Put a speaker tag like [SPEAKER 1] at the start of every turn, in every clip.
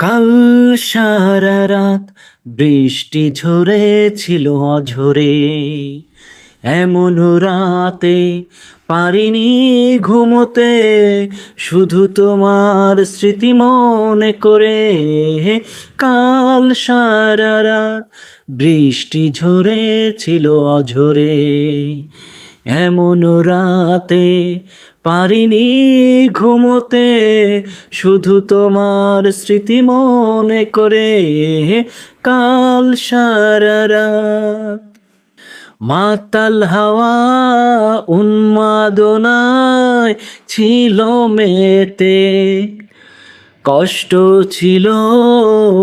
[SPEAKER 1] কাল সারা রাত বৃষ্টি ঝরেছিল অঝরে। এমন রাতে পারিনি ঘুমোতে, শুধু তোমার স্মৃতি মনে করে। কাল সারা রাত বৃষ্টি ঝরেছিল অঝরে। এমন রাতে পারিনি ঘুমোতে, শুধু তোমার স্মৃতি মনে করে। কাল সারারাত মাতাল হাওয়া উন্মাদনায় ছিল মেতে। কষ্ট ছিল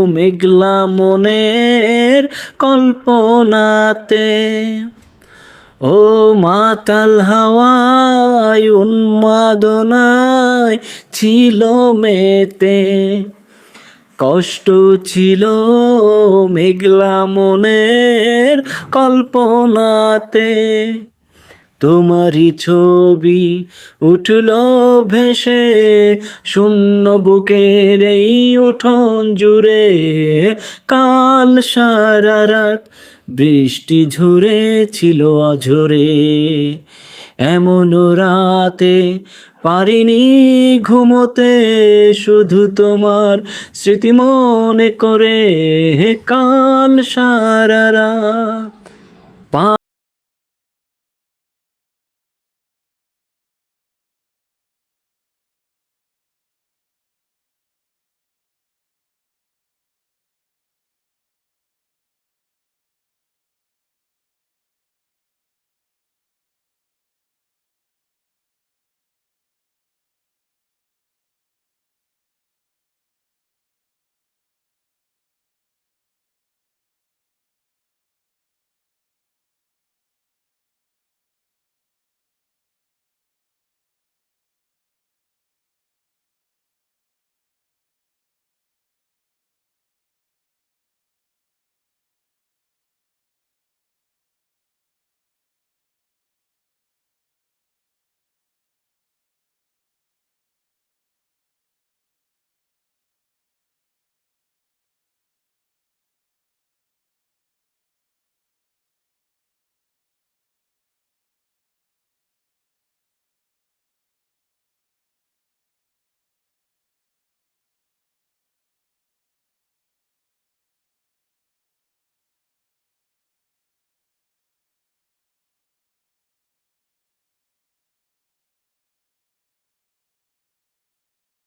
[SPEAKER 1] মেঘলা মনের কল্পনাতে। ও মাতাল হাওয়ায় উন্মাদনায় ছিল মেতে। কষ্ট ছিল মেঘলা মনের কল্পনাতে। তোমারই ছবি উঠল ভেসে, শূন্য বুকের এই উঠোন জুড়ে। কাল সারা রাত বৃষ্টি ঝরেছিল অঝরে। এমন রাতে পারিনি ঘুমোতে, শুধু তোমার স্মৃতি মনে করে। কাল সারা রাত